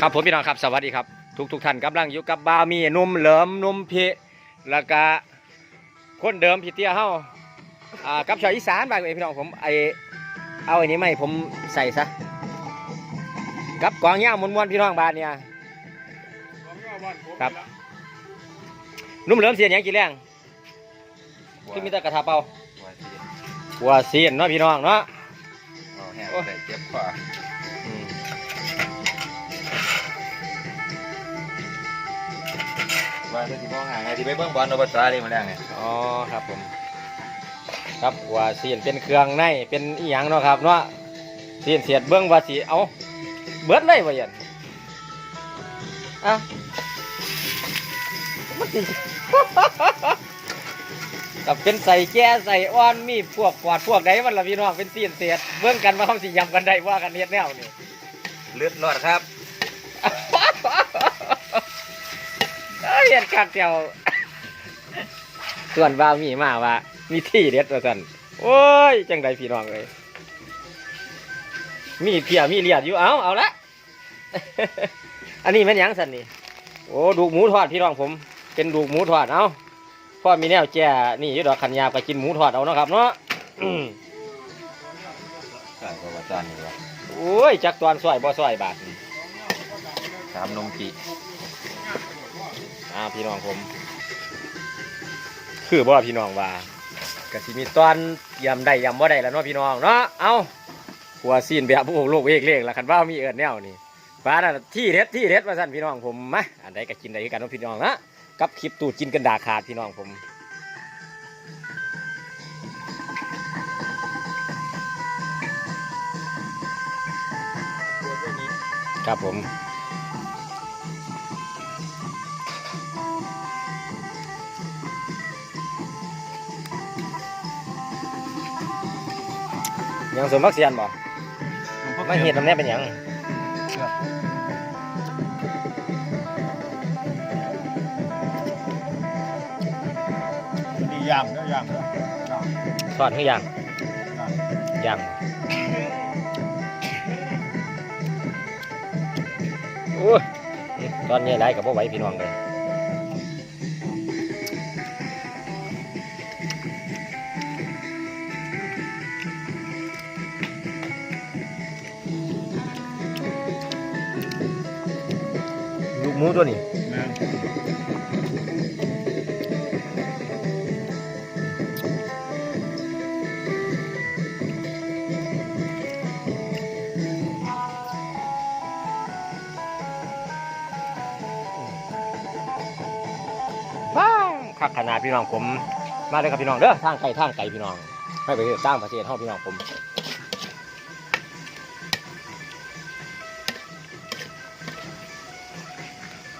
ครับผมพี่น้องครับสวัสดีครับ ทุกทุกๆท่านกำลังอยู่กับบามีหนุ่มเหลิมหนุ่มเพแล้วก็คนเดิมพี่เตี้ยเฮาอ่ากับชาวอีสานบางเองพี่น้องผมไอเอาอันนี้ไหมาให้ผมใส่ซะกับกวางย่างมวนๆพี่น้องบ้านเนี่ยครับหนุ่มเหลิมเสียนหยังกี่แรงที่มีแต่กระทะเป่าหัวเสียนเนาะพี่น้องเนาะเอาแห้งใส่เจ็บกว่าอื ว่าจะที่มองหาไงที่ไปเบิ่งบอลโนบัสซาดีมาแล้วไงอ๋อครับผม ครับว่าเสียนเป็นเครื่องในเป็นอีหยังเนาะครับเนาะเสียนเสียดเบื้องว่าสีเอาเบิดเลยว่าอย่างอะมันสิกับเป็นใส่แก่ใส่อ้อนมีพวกกวาดพวกใดมันละพี่น้องเป็นเสียนเสียดเบื้องกันว่าเขาสิยำกันได้ว่ากันเฮ็ดแนวนี่เลือดรอดครับ เอ้ยเห็นคักเดียวส่วนว่ามีมาว่า มีที่เด็ดว่าสันโอ้ย จังใดพี่น้องเลยมีเพียมีเลียดอยู่เอาเอาละอันนี้แม่นหยังสันนี่โอ้ดูกหมูทอดพี่น้องผม เป็นดูกหมูทอดเอาพ่อมีแนวแจ้นี่อยุดอกขันยาไปกินหมูทอดเอาเนาะครับเนาะอืมใช่ก็ว่าจานนี่วะโอ้ยจักตอนซอยบ่ซอยบาทนี่สามนมกี อ่าพี่น้องผม คือบ่พี่น้องว่าก็สิมีตอนยำได้ยำบ่ได้แล้วเนาะพี่น้องเนาะเอาหัวซีนแบบพวกโลกเอกเลขละคันว่ามีเอิ้นแนวนี่ฟ้าน่ะที่เด็ดที่เด็ดว่าซั่นพี่น้องผมมาอันใดก็กินได้กันเนาะพี่น้องนะกับคลิปตูดกินกันดาขาดพี่น้องผมครับผม ยังสมพักเสียนบ่มาเฮ็ดนำแน่เป็นหยังดีย่างเด้อย่างเด้อย่างทอดให้ยังยังโอ้ยตอนนี้ไรกับพ่ไหวพี่น้องเลย ตัวนี้ว้าวคักขนาดพี่น้องผม มาเลยครับพี่น้องเด้อทางไกลทางไกลพี่น้องไม่ไปต่างประเทศเท่าพี่น้องผม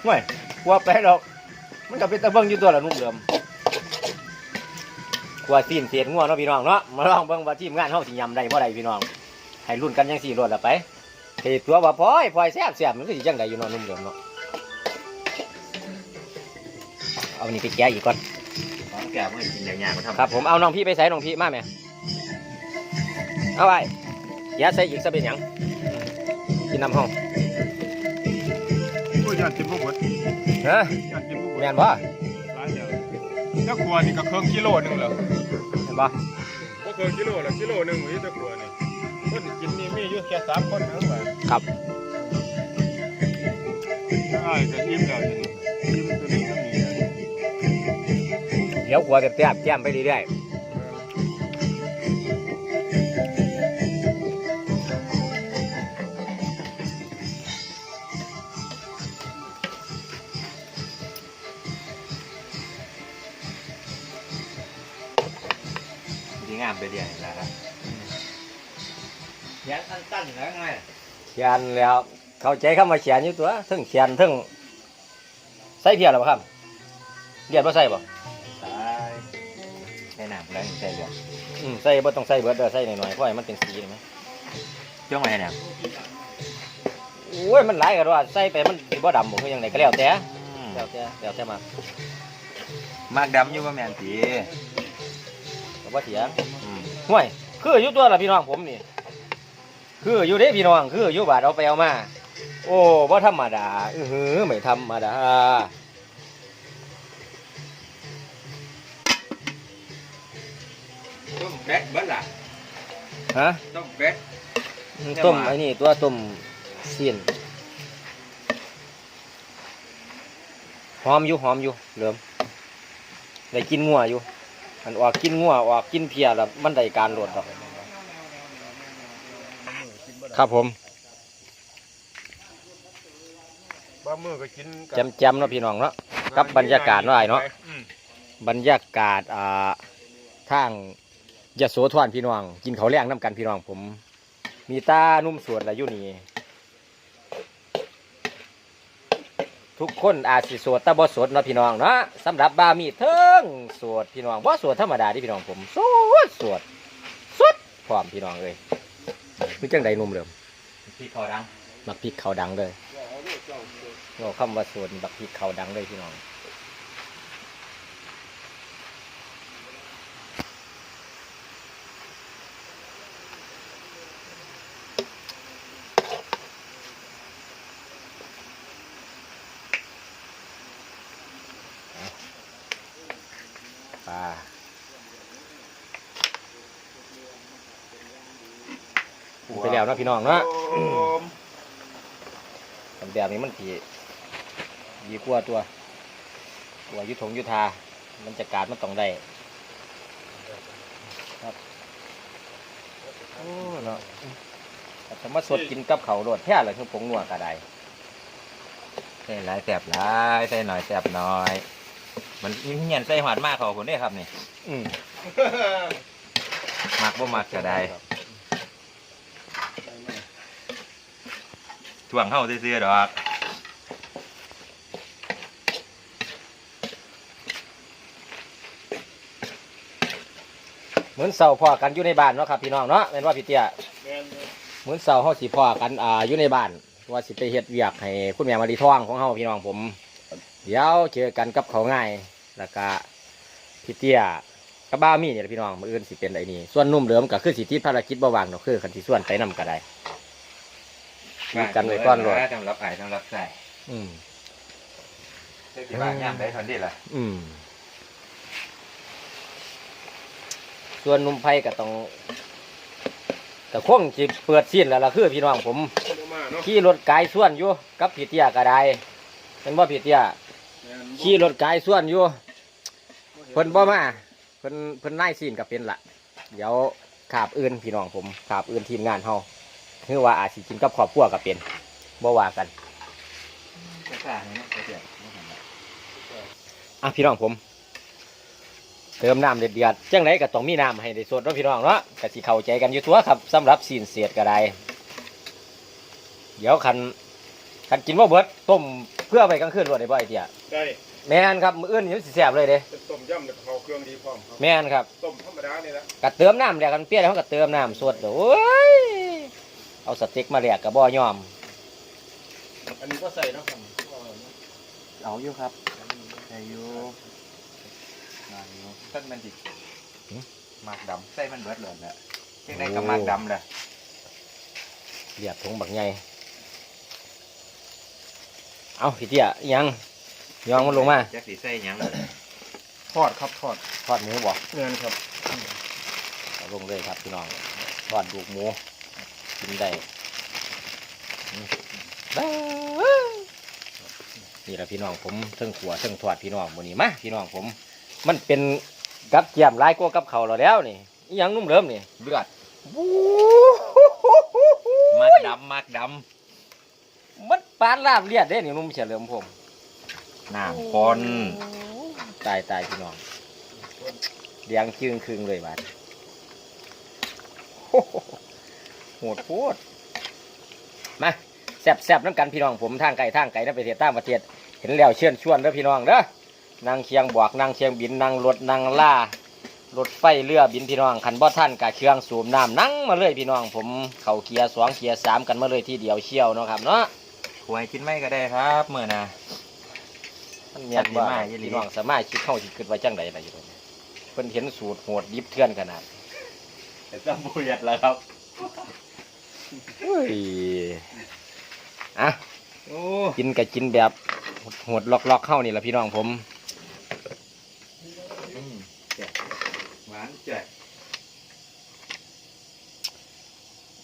ไม่กลัวไปดอก มันก็เป็นตะเบิงอยู่ตัวละนุ่มเดิมกลัวซีนเสียดงัวเนาะพี่น้องเนาะมาลองเบิ่งว่าทีมงานเฮาสิยำได้บ่ได้พี่น้อง ให้รุ่นกันยังสี่รวดละไปเฮ้ตัวว่าพลอยพลอยแซ่บแซ่บมันก็สิจังไดอยู่เนาะนุ่มเดิมเนาะเอาอันนี้ไปแกะอีกก่อนของแก่เมื่อกินอย่างๆมันทำครับ ผมเอาน้องพี่ไปใส่น้องพี่มาไหมเอาไปแกะใส่อีกซะเป็นหยังกินน้ำห้องผู้ ย่านกินบ่หมดฮะย่านกินบ่หมดแม่นบ่หลายอย่างถ้าครัวนี่ก็เครื่องกิโลหนึงเหรอเห็นบ่บ่เครื่องกิโลละกิโลหนึงอยู่ถ้าครัวนี่คนกินนี่มีอยู่แค่สามคนเท่านั้นครับถ้าอ้ายก็อิ่มแล้วนี่อิ่มตัวนี้ทั้งนี้เดี๋ยวกลัวจะแต้มแก้มไปเรื่อยๆ ขียนแล้ว เข้าใจเข้ามาเขียนอยู่ตัวทึ่งเขียนทึ่งใส่เพียรหรือเปล่าครับเรียนว่าใส่บ่ใส่ใส่น้ำแล้วใส่เลือดอืมใส่บ่ต้องใส่เบิดเด้อใส่หน่อยๆเพราะให้มันเป็นสีนี่ไหมจ้องไว้ให้น้โอ้ยมันหลายกันว่าใส่ไปมันสิบ่ดำบ่คือยังไงก็แล้วแต่ำแล้วแต่แล้วแต่มามากดำอยู่ว่าแม่นตีก็บ่เถียงอืมห่วยคืออยู่ตัวละพี่น้องผมนี่ คืออยู่เด้พี่น้องคืออยู่บาดเอาไปเอามา โอ้บ่ธรรมดาอือหือไม่ธรรมดาต้มเป็ดเบิ้ลล่ะฮะต้มเป็ดต้มไอ้นี่ตัวต้มเสียนหอมอยู่หอมอยู่เหลิมได้กินงัวอยู่อันออกกินงัวออกกินเพียแล้วมันได้การโหลดดอก ครับผมบ้ามือก็กินแจมแจมๆเนาะพี่น้องเนาะกับบรรยากาศเนาะไอ้เนาะอืมบรรยากาศอ่าทางยโสธรพี่น้อง กินเขาวแรงน้ำกันพี่น้องผม มีตานุ่มสวนอะไรอยู่นี่ทุกคนอาจสิโสวดแต่บ่โสวดเนาะพี่น้องเนาะสำหรับบ่าวมีเทิงโสวดพี่น้องบ่โสวดธรรมดาที่พี่น้องผมโสวดโสวดสุดพร้อมพี่น้องเลย คือจังใดหนุ่มเดิมพี่คอดังบักพริกเขาดังเลยเราคำว่าโสวดบักพริกเขาดังเลยพี่น้องปลา ไปแล้วเนาะพี่น้องเนาะโอ้มทำแบบนี้มันผีดีกว่าตัวกว่ายุทธงยุทธามันจะการมันต้องได้ครับโอ้เนาะแต่สมมาสดกินกับเขาวโดดแท้เลยคือผงนัวกระไดใส่หลายแสบหลายใส่หน่อยแสบหน่อย มันมีเงียนใส่หวานมากเขาคนนี้ครับนี่อืมมักบ่มักก็ได้ ถ่วงเข้าซื่อๆดอกเหมือนเสาพ่อกันอยู่ในบ้านเนาะครับพี่น้องเนาะเป็นว่าพี่เตี้ยแม่นเลยเหมือนเสาเฮาสิพ่อกันอ่าอยู่ในบ้านว่าสิไปเฮ็ดเวียกให้คุณแม่มารีทองของเฮาพี่น้องผม เดี๋ยวเจอกันกับเขาง่ายแล้วก็พี่เตี้ยกับบ้าวมีเนี่ยแหละพี่น้องมืออื่นสิเป็นไอ้นี่ส่วนนุ่มเหลือมก็คือสิที่ภารกิจบ่วางเนาะคือคันสิส่วนไปนำก็ได้ มีกันไว้ก่อนโลดสำหรับไอ้สำหรับใส่อืมเจ้าที่บ้านย่ำได้ทันทีล่ะอืม ส่วนนุ่มไผ่ก็ต้องก็คงสิเปิดสิ้นแล้วล่ะคือพี่น้องผมคนเอามาเนาะขี่รถไกลส่วนอยู่กับพี่เตี้ยก็ได้เป็นบ่พี่เตี้ยแม่นขี่รถไกลส่วนอยู่เพิ่นบ่มาเพิ่นเพิ่นนายซีนก็เป็นละเดี๋ยวขาบอื่นพี่น้องผมขาบอื่นทีมงานเฮา คือว่าอาจสิกินกับครอบครัวก็เป็นบ่ว่ากันจะสร้างให้เนาะเดี๋ยวอะพี่น้องผม เติมน้ำเดือดๆจังไดก็ต้องมีน้ำให้ได้สดเนาะพี่น้องเนาะก็สิเข้าใจกันอยู่ตัวครับสำหรับซีนเสียดก็ได้เดี๋ยวคันคันกินบ่เบิดต้มเพื่อไปกลางคืนรวดได้บ่ไอ้เตี้ยได้แม่นครับมื้ออื่นนี่มันสิแซ่บเลยเด้เป็นต้มยำแล้วก็เขาเครื่องดีพร้อมครับแม่นครับ ต้มธรรมดานี่แหละก็เติมน้ำแหลกกันเปรี้ยวแล้วก็เติมน้ำสดเด้อโอ้ย เอาสเต็กมาแหลกกับบ่ยอม อันนี้ก็ใส่เนาะครับเอาอยู่ครับใส่อยู่มาอยู่ต้นมันจิมากดำใส่มันเบิดเลยแหละเพียงได้กับมากดำเลยเรียบถุงบักใหญ่ เอาพี่เตี้ยอิหยังยองมันลงมาจักสีใส่หยังทอดครับทอดทอดหมูบอกแม่นครับเอาลงเลยครับพี่น้องทอดดูกหมู กินได้อืมบ้านี่แหละพี่น้องผมเทิงขัวเทิงทอดพี่น้องวันนี้มาพี่น้องผม มันเป็นกับเจียมหลายกว่ากับเขาวเราแล้วนี่อิหยังนุ่มเริ่มนี่เลือดวู้มากดำมากดมันปานลาบเลียดเด้นี่นุ่มเฉลิมผมำน้ำคนตายตายพี่น้องเลี้ยงจึงคืงเลยบาด โอ้โหโหดโพดมาแซบแซบน้ำกันพี่น้องผมทางไก่ทางไก่นั่นไปเทียต่างประเทศเห็นแล้วเชิญชวนเด้อพี่น้องเด้อนางเชียงบวกนางเชียงบินนางรถนางล่ารถไฟเรือบินพี่น้องขันบ่ท่านกะเครื่องสูบน้ำนั่งมาเลยพี่น้องผมเข่าเกียร์สองเกียร์สามกันมาเลยทีเดียวเชี่ยวเนาะครับเนาะหวยกินไม่ก็ได้ครับเมื่อนะมันเมียนว่าจัดดีมากอีหลีพี่น้องสามารถคิดเข้าสิคิดไว้จังใดล่ะอยู่ตรงนี้เพิ่นเห็นสูตรโหดดิบเทื่อนขนาดแต่ต้องบุญแล้วครับ อุ้ยอะกินกับกินแบบหดล็อกๆเข้านี่แหละพี่น้องผมอืมแจ่หวานแจ่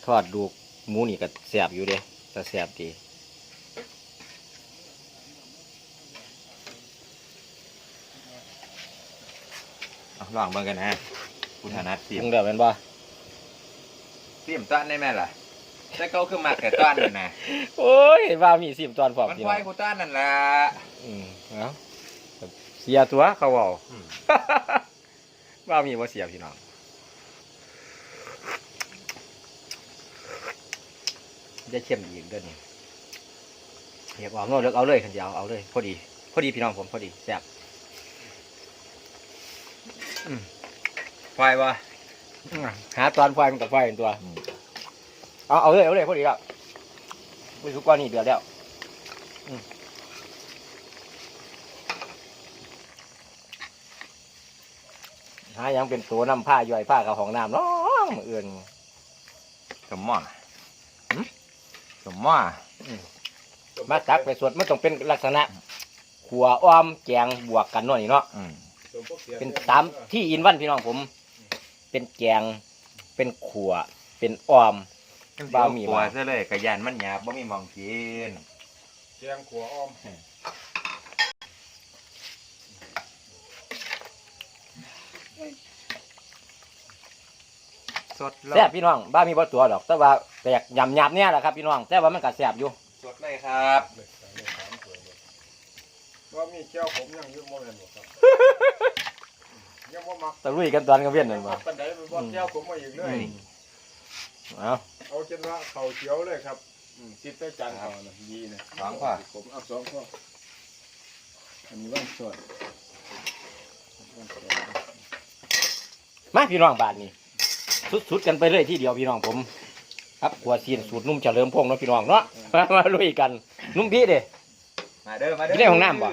ทอดดูกหมูนี่ก็แสบอยู่เด้แต่แสบดีเอาลองเบิ่งกันนะคุณธนัทปเสียรุมงเดี๋ยวเป็นบ่เสียมต้านได้ไหมล่ะ แต่เขาคือมักแต่ต้านนั่นนะโอ้ยว่ามีสิบตอนพร้อมมันพี่ควาน้อยงกูต้านนั่นล่ะ อืมเอาเสียตัวเขาเว้าอืม ว่ามีว่าเสียพี่น้องจะเข้มอีกเด้อนี่อยากเอาโน่นเลือกเอาเลยคันเดียวเอาเลยพอดี พอดีพี่น้องผมพอดีแซ่บควายวะอืมหาตอนไฟมันกับไฟเป็นตัว เอาเอาเลยเอาเลยพอดีแล้วไม่ทุกก้อนนี่เดือดแล้วอืมหายังเป็นตัวน้ำผ้าย่อยผ้ากับของน้ำเน้องเอื่นสมหม้อหึสมหม้อมาตักไปสวดมันต้องเป็นลักษณะขัวอ้อมแกงบวกกันเนาะนี่เนาะอืมเป็นตามที่อินวันพี่น้องผม เป็นแกงเป็นขัวเป็นอ้อม บะหมี่กลัววะซะเลยกระยานมันหยาบบ่มีหมองกินแกงขัวอ้อมสดแซ่บพี่น้องบ้ามีบ่ตัวดอก แต่ว่าแตกยำยำเนี่ยแหละครับพี่น้องแต่ว่ามันก็แซ่บอยู่สดเลยครับเลยใส่เลยสามถ้วยเลยว่ามีแก้วผมยังอยืมโมเมนต์บ่ครับยังบ่มักตะลุยกันตอนกลางเวียนนั่นบ่ ปันไดไปบ่แก้วผมมาอีกเลย เอาเอาจนว่าเขาเขียวเลยครับอืมติดแต่จานเขานะดีนะสองข้อผมเอาสองข้ออันนี้ว่างสดว่างสดมาพี่น้องบาทนี้สุดๆกันไปเลยที่เดียวพี่น้องผม ครับขัวซีนสูตรนุ่มเฉลิมพงษ์เนาะพี่น้องเนาะมามาลุยกัน นุ่มพี่เด้มาเด้อมาเด้อกินได้ของน้ำบ่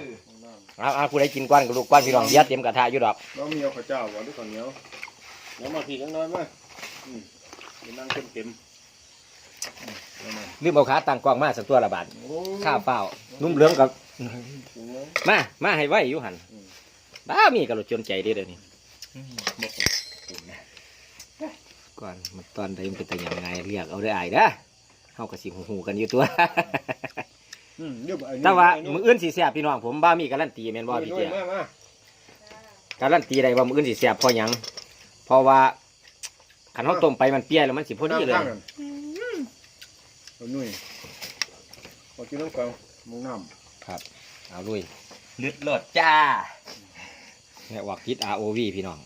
เอาเอาผู้ใดกินก้อนกับลูกก้อนพี่น้องเดียวเต็มกระทะอยู่ดอกแล้วมีเอาข้าวเจ้าบ่หรือข้าวเหนียวเดี๋ยวมาพี่จังน้อยมาอืม เดี๋ยวนั่งเต็มเต็มๆอืมเอามาลืมเอาขาตั้งกล้องมาสักตัวละบาทโอ้ข้าวเปล่านุ่มเหลืองกับ โอ้ยมา มาให้ไว้อยู่หันอืมบ้ามีกระโดดจนใจเด้อเดี๋ยวนี้บ่ขอบคุณนะก่อนมันตอนใดมันเป็นแต่ยังไงเรียกเอาได้อายเด้อเฮาก็สิหูๆกันอยู่ตัว อืมเดี๋ยวอันนี้แต่ว่าอันนี้มืออื่นสิแซ่บพี่น้องผมบ้ามีการันตีแม่นบ่พี่ลุเจ้ยๆมามาการันตีได้ว่ามืออื่นสิแซ่บเพราะหยังเพราะว่า คันเฮาต้มไปมันเปรี้ยแล้วมันสิพอดีเลยข้างๆนั่นเอาหนุ่ยพอกินน้ำกันมึงน้เอาลุยลึดโลดจ้าเนี่ยวักพิษ ROV พี่น้อง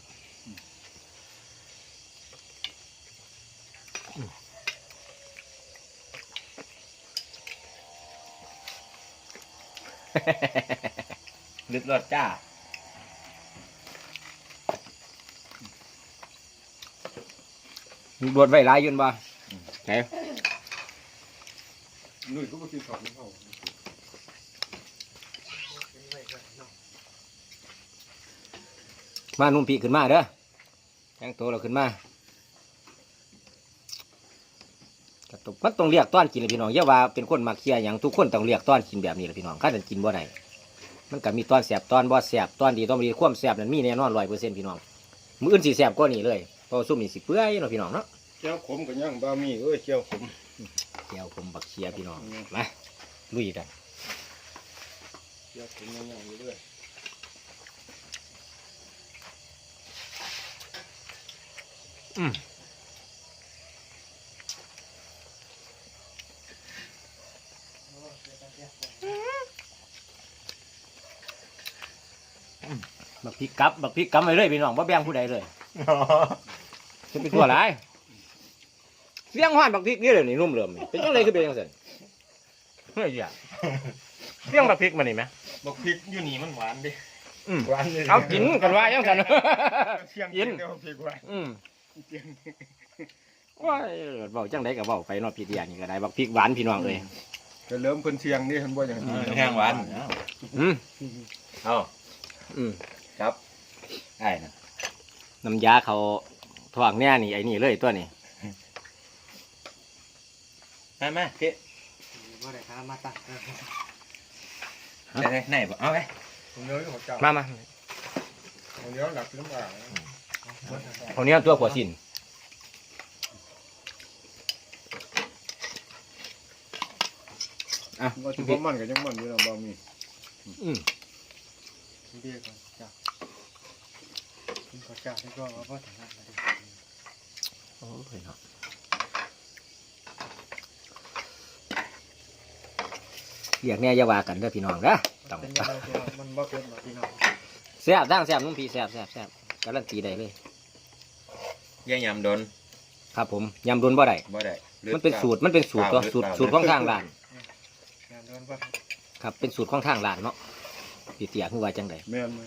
ลึดโลดจ้า บวชไว้หลายอยืนบ่ไหนำหนุ่ยก็มากินข้าวกินข้าวมานุ่มพี่ขึ้นมาเด้อยังโตเราขึ้นมาก็ต้องมันต้องเรียกต้อนกินเลยพี่น้องอย่าว่าเป็นคนมักเคียอย่างทุกคนต้องเรียกต้อนกินแบบนี้เลยพี่น้องข้าจะกินบ่ได้มันก็มีต้อนแสบต้อนบ่แสบต้อนดีต้อนบ่ดีความแสบนั้นมีแน่นอนร้อยเปอร์เซ็นต์พี่น้องมืออื่นสิแสบกว่านี้เลย เพราะว่าซุ่มนี่สิเปื่อยเนาะพี่น้องเนาะเจ้าขมกับย่างบะหมี่เอ้ยเจ้าขมเดี๋ยวผมบักเชียพี่น้องมาลุยกันเจ้าขมย่างย่างอยู่ด้วยบักพริกกับบักพริกกับไปเลยพี่น้องบ่แบ่งผู้ใดเลย จะเป็นตัวอะไรเสียงห้านบักพริกนี่เลยนี่นุ่มเริ่มนี่เป็นจังไรคือเป็นจังซั่นเฮ้ยอย่าเสียงบักพริกมานี่ไหมบอกพริกอยู่นี่มันหวานดิอืมหวานเลยเอากินกันว่าจังซั่น เชียงกิน เดียวพริกหวานอืมเจียงว้ายเว้าจังไดก็เว้าไปเนาะพี่เดียนี่ก็ได้บักพริกหวานพี่น้องเอ้ยจะเริ่มคนเชียงนี่ฉันบ่อย่างนี้แห้งหวานอืมเอาอืม ครับไอ้นะน้ำยาเขา ทวงเนี่ยนี่ไอ้นี่เลยตัวนี้มามาพี่บ่ได้ครับมาตักได้ได้ไหนบ่เอาไหมผมเนื้อของเจ้ามามาผมเนื้อหนักลำบากคนนี้ตัวหัวสินอะว่าที่ผมมันกับยังมันอยู่นะบ่มีอืมเรียกกันเจ้าคุณขอเจ้าที่ก็เอาพ่อถึงนั้นมาดิ โอ้ยเนาะเรียกเนี่ยอย่าว่ากันเด้อพี่น้องเด้อต้องเป็นยังไงพี่น้องมันบ่เป็นหรอกพี่น้องแซ่บดั้งแซ่บนุ่มพี่แซ่บแซ่บแซ่บการันตีได้เลย ย่ายำโดนครับผมยำรุนบ่ได้บ่ได้มันเป็นสูตรมันเป็นสูตรตัวสูตรสูตรของทางร้าน งานโดนบ่ครับเป็นสูตรของทางร้านเนาะพี่เตียคือว่าจังไดแม่นไหม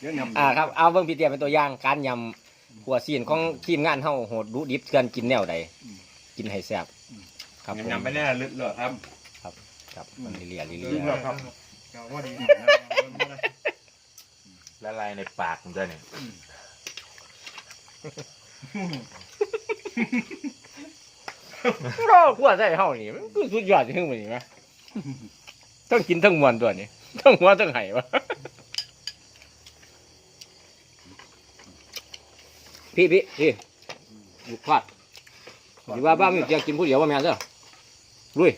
เดี๋ยวนำอ่าครับเอาเบิ่งพี่เตียเป็นตัวอย่างการยำหัวซีนของทีมงานเฮาโหดดูดิบกันกินแนวใดกินให้แซ่บครับผม ยำไปแน่ลึกเลยครับ ครับมันเลียๆเลียดีๆแล้วครับเจ้าว่าดีนะโดนบ่ได้ละลายในปากผมด้วยเนี่ยก็ขวดใส่เฮานี่มันคือสุดยอดจริงๆมันนี่นะต้องกินทั้งมวลตัวนี้ทั้งหัวทั้งไห้วะ พี่พี่พี่บุกพลาดสิว่าบ้ามีเจียกินผู้เดียวว่าแม่นเด้อลุย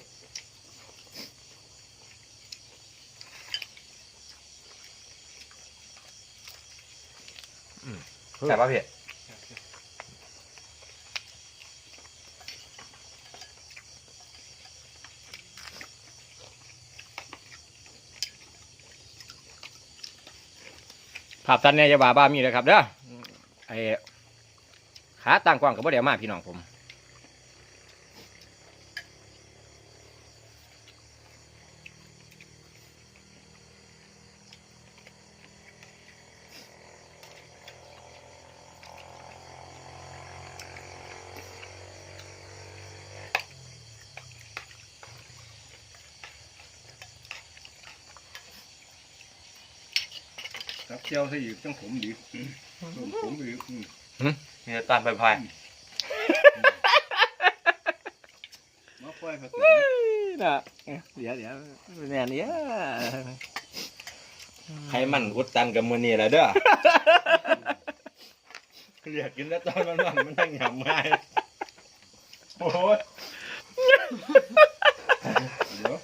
ใช่ป่ะพี่ภาพตันเนี่ยจะว่าบ้ามีเลยครับเด้อไอ้ ขาต่างกว้างกับบ่เดียวมาพี่น้องผมจับเจียวซะอีกจังผมดีผมผมอีกอืมนี่ตอนไปพายมาค่อยครับน่ะเดี๋ยวเดี๋ยวแม่เนี่ยใครมันอุดตันกับมือนี่แหละเด้อเรียกกินแล้วตอนมันมันมันทั้งยำง่ายโอ้ยเดี๋ยว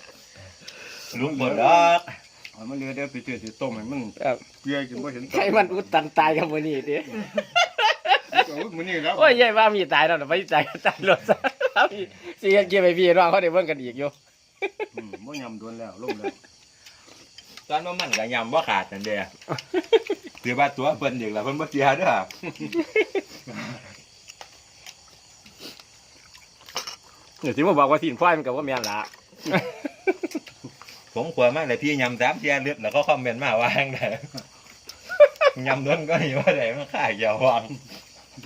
ลุกหมดดอกเอามันเรือเดี๋ยวไปเจอสิต้มให้มันครับเกลือจนบ่เห็นใครมันอุดตันตายกับมือนี่ดิเอา มื้อนี้แล้วโอ้ยยายว่ามีตายแล้วนะไม่ตายก็ตายรถซะครับพี่สิกันเกี่ยวไปพี่น้องเขาได้เบิ่งกันอีกอยู่อืมบ่ยำโดนแล้วลงแล้วตอนมันมันกับยำว่าขาดนั่นเด้อถือว่าตัวเพิ่นอีกแล้วเพิ่นบ่เสียเด้อเดี๋ยวที่มาบอกว่าทีนควายมันกับว่าแม่นละผมขวมากเลยพี่ยำสามเสียเลือดแล้วก็คอมเมนต์มาว่าจั่งไดยำโดนก็อยู่ว่าไหนมันข่ายอย่าวาง นี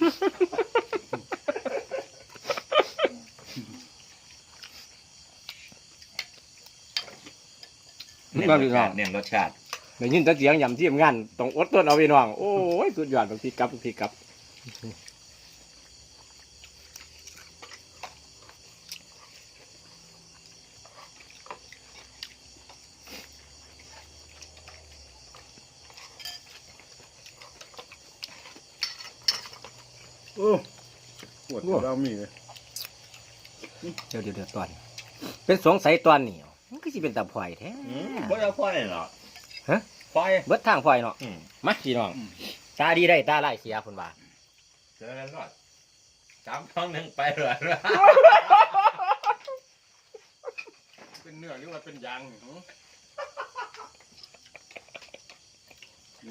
่ก็พี่น้องเน้นรสชาติได้ยินแต่เสียงยำที่ทำงานต้องอดทนเอาพี่น้อง โอ้ย สุดยอดบางทีกลับบางทีกลับโอ้ ปวด เรามีเลยเดี๋ยวเดี๋ยวเดี๋ยวตอน เป็นสงสัยตอนนี้มันก็สิเป็นตาพลอยแท้บ่ได้พ่อยหรอกฮะพ่อยเบิดทางพลอยเนาะอืมมาพี่น้อง ตาดีได้ตาไล่เสียคนว่าเจอแล้วรอดสามท้องหนึ่งไปเลยเป็นเนื้อหรือว่าเป็นยางนี่หือ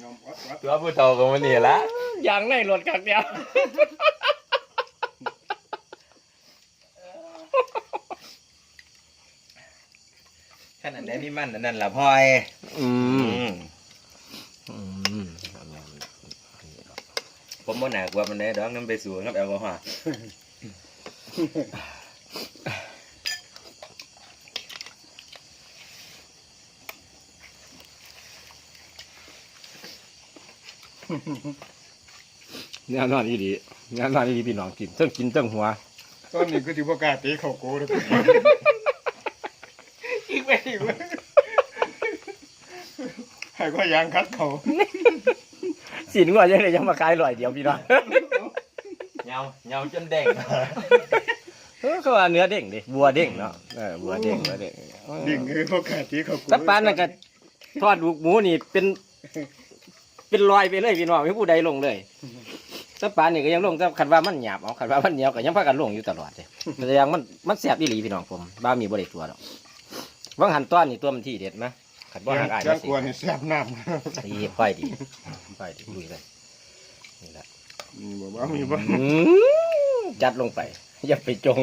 ยอมอัดอัดตัวผู้โตของมันนี่ละอย่างในรถคักเดียว ข นาดได้มีมันอันนั่นละพ่อยอือืมมอืมผมบ่หนักกว่ามันได้ดอกน้ำไปสู่กับแอลกอฮอล์แนวนอนอีดีแนวนอนอีดีพี่น้องกินเทั้งกินเทั้งหัว ตอนนี้ก็ถือว่ากล้าเตะเข่าโกเลยอีก ไปอีกไปให้ก็ยางคัดเขาสินว่ายังไงยังมาขายลอยเดียวพี่น้อง เงาเงาจนเด้งเออเขาว่าเนื้อเด้งดิบัวเด้งเนาะเออบัวเด้งบัวเด้งดิ่งคือพวกกาที่เขาสปานนั่นก็ทอดลูกหมูนี่เป็น เป็นรอยไปเลยพี่น้องไม่ผู้ใดลงเลยสปานนี่ก็ยังลงแต่คันว่ามันหยาบเอาคันว่ามันเหนียวก็ยังพากันลงอยู่ตลอดเลยแต่ยังมันมันแสบอีหลีพี่น้องผมบ้ามีบริตัวหรอก ว่างหันต้อนนี่ตัวมันที่เด็ดไหมขันบ่หันอายแล้มาวสิกลัวนี่แซ่บน้ดีค่อยดีค่อยดีลุยเลยนี่แหละำนี่บอกว่ามีบ้างอืมจัดลงไป อย่าไปจง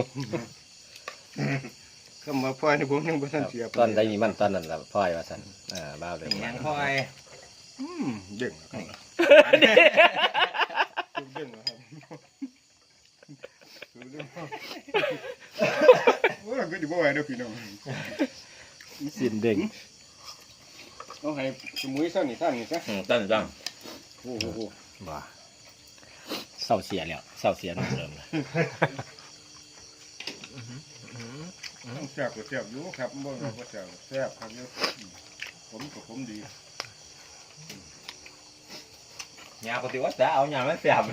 ก็มาปล่อยในผมยังบ่ทันเสียบตอนใดมีมันตอนนั้นละพ่อยว่าสันอ่าบ้าเลยยังคอยอืมเด้งแล้วครับเด้งแล้วครับโอ้ยก็จะบ่ไหวเด้อพี่น้อง สินเด้งเอาให้สมุยซ่อนนี่ซ่อนนี่ซะตั้นจังโอ้โหบ้าเศร้าเสียแล้วเศร้าเสียน้ำเริ่มเลยแซ่บก็แซ่บอยู่ครับบ่ว่าบ่แซ่บแซ่บครับอยู่อืมผมก็ผมดีเงาปฏิวัติจะเอาเงาไม่แสบ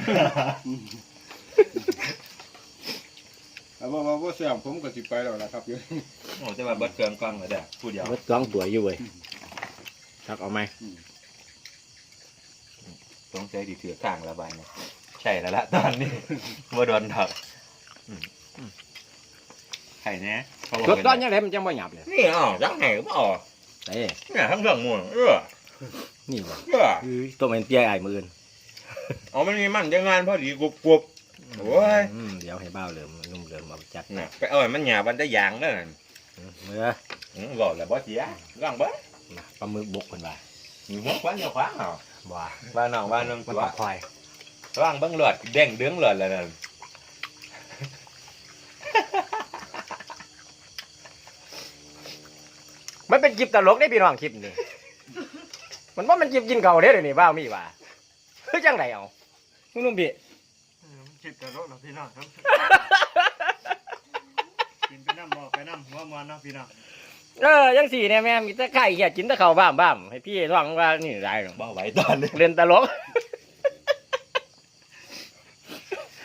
เอาว่าว่าบ่แซ่บผมก็สิไปแล้วล่ะครับอยู่ โอ้จะมาเบิดเครื่องกล้องเลยเด้อผู้เดียวรถจ้องตัวอยู่เว้ยทักเอาไหมต้องใจดีถือข้างระบายเนี่ยใช่แล้วละตอนนี้ ว่าโดนถักไข่เนี้ยเขาบอกรถเป็นต้อนยังไงมันจังบ่หยับเลยนี่อ๋อจังไห้ก็บ่ออกเอ้ยเนี่ยทั้งเรื่องม่วงเออนี่บ่เออคือตัวมันเปียไอ้ายมืออื่นอ๋อมันมีมันจะงานพอดีกรุบกรุบ โอ้ย อืมเดี๋ยวให้บ้าวเริ่มนุ่มเริ่มมาจัด น่ะไปเอาให้มันหยาบันได้ยางเด้อนั่นอืม เมื่ออืมบอกแล้วบ่เสียร่างบ่นะปลาหมึกบกคนว่ามีหัวควันอยู่ขวางเหรอบ่าบ้านน้องบ้านน้องมันตัวปลาควายร่างเบิ่งเลือดเด้งเดืองเลือดแล้วนั่นมันเป็นคลิปตลกได้พี่น้องคลิปนี่มันว่ามันคลิปกินเก่าวเด้เดี๋ยวนี้บ้าวมีว่าคือจังไรเอาคุณนุ่มพี่คิดตลกนะพี่น้องครับกิ นไปน้ำบอกไปน้ำหัวมันนะพี่น้องเออยังสี่เนี่ยแม่มีแต่ไข่เหี้ยกินแต่ข้าวบ้ามบ้ามให้พี่ร้องว่านี่ได้หรอบ่ไหวตอนนี้เล่นตลก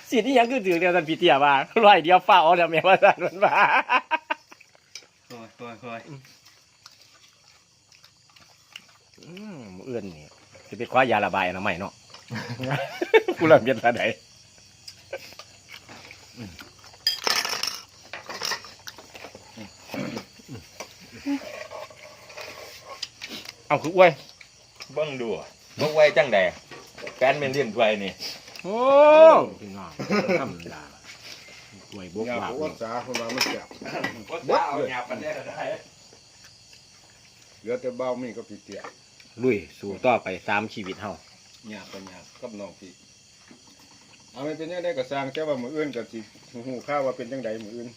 สิที่ยังคือถือเดียวกันพี่เตี้ยว่าร้อยเดียวเฝ้าเอาเดี๋ยวแม่ว่าสั่นมันว่าโอ้ยโอ้ยโอ้ยอืมมื้ออื่นนี่จะไปคว้ายาระบายอนามัยเนาะกูเริ่มเย็นตาไห เอาคืออ้วยเบิ่งดูอะบ่ไหวจังใดแฟนเป็นเลี้ยงถ้วยนี่โอ้พี่น้องธรรมดาอ้วยบกอย่าว่าพูดสาคนมาไม่จับว่าเอาหยาปันได้ก็ได้เหลือแต่เบ้ามีก็พี่เตี้ยลุยสู่ต่อไปสามชีวิตเฮาหยาบปัญญากับน้องพี่ เอาไม่เป็นยังได้ก็สร้างแต่ว่ามืออื่นก็สิหูข้าวว่าเป็นจังใดมืออื่น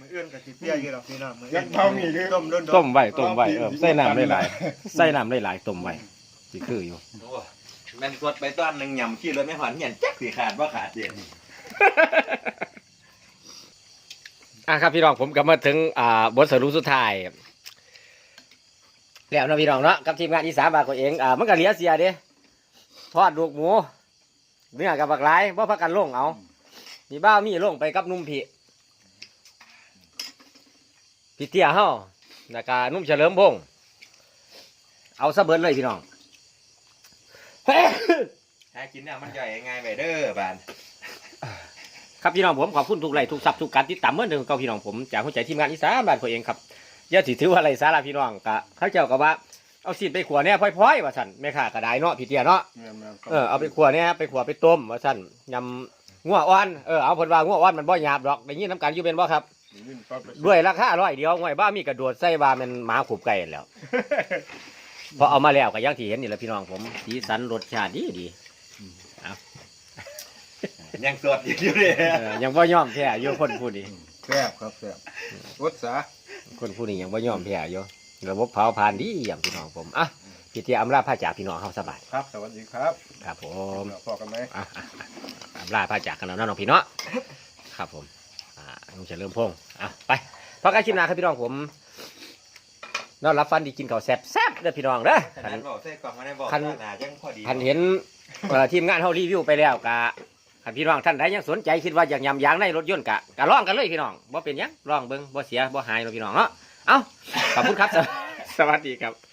มันเอื้อนกับสิเปียอยู่หรอกพี่น้องมันยักษ์เผามีหรือ ต้มร้อนต้มไว้ต้มไว้เออใส่น้ำได้หลายใส่น้ำได้หลายต้มไว้สิคืออยู่ โอ้ยแมันกดไปต้อนหนึงยำขี้รถไม่หอนเหียนจักสิขาดบ่ขาดเดียนอะครับพี่น้องผมก็มาถึงอ่าบทสรุปสุดท้ายแล้วเนาะพี่น้องเนาะกับทีมงานอีสานบาทตัวเองอ่ามันก็เหลียเสียเด้ทอดลูกหมู เนื้อกับบักหลายบ่พักกันลงเอามีบ้าวมีลงไปกับนุ่มพี่พี่เตี้ยเฮาแล้วก็นุ่มเฉลิมพงษ์เอาซะเบิดเลยพี่น้อง หากินเนี่ยมันย่อยง่ายไปเด้อบาน ครับพี่น้องผมขอบคุณทุกไลค์ทุกซับทุกการติดตามเมื่อเดิมกับพี่น้องผมจากหัวใจทีมงานอีสานบ้านตัวเองครับอย่าถือถือว่าอะไรสาระพี่น้องกะเขาเจ้าก็ว่า เอาสิไปขัวเนี่ยพลอยๆว่าสั่นแม่ค้าก็ได้เนาะพี่เตี้ยเนาะแม่นๆครับเออเอาไปขัวเนี่ยไปขัวไปต้มว่าสั่นยำงัวอ่อนเออเอาเพิ่นว่างัวอ่อนมันบ่หยาบดอกได้ยินน้ำกันอยู่เป็นบ่ครับยินปั๊บไปด้วยราคาร้อยเดียวง่อยบ้ามีกระโดดใส่ว่ามันหมาขุบไก่นั่นแหล้ว พอเอามาแล้วก็อย่างที่เห็นนี่แหละพี่น้องผมสีสันรสชาติดีดียังสดอยู่เลยเออยังบ่ยอมแพ้อยู่คนผู้นี้แซ่บครับแซ่บรสสาคนผู้นี้ยังบ่ยอมแพ้อยู่ ระบบเผาผ่านดีอย่างพี่น้องผมอะพี่เตี้ยอำลาพาจากพี่น้องเฮาสบายครับ สวัสดีครับครับผมพอกันไหมอะอะอะอำลาพาจากกันแล้วเนาะน้องพี่เนาะครับผมอ่าลุงเฉลิมพงษ์อะไปไปพักกันคลิปหน้าครับพี่น้องผมนอนรับฟันดีกินข้าวแซ่บแซ่บเด้อพี่น้องเด้อขนาดบอกใส่กล่องมาได้บอกคัน หนายังพอดีท่านเห็นเอ่อทีมงานเฮารีวิวไปแล้วกะคันพี่น้องท่านใดยังสนใจคิดว่าอยากยำยางในรถยนต์กะกะลองกันเลยพี่น้องบ่เป็นหยังลองเบิ่งบ่เสียบ่หายเนาะพี่น้องเนาะ เอ้าขอบคุณครับ สวัสดีครับ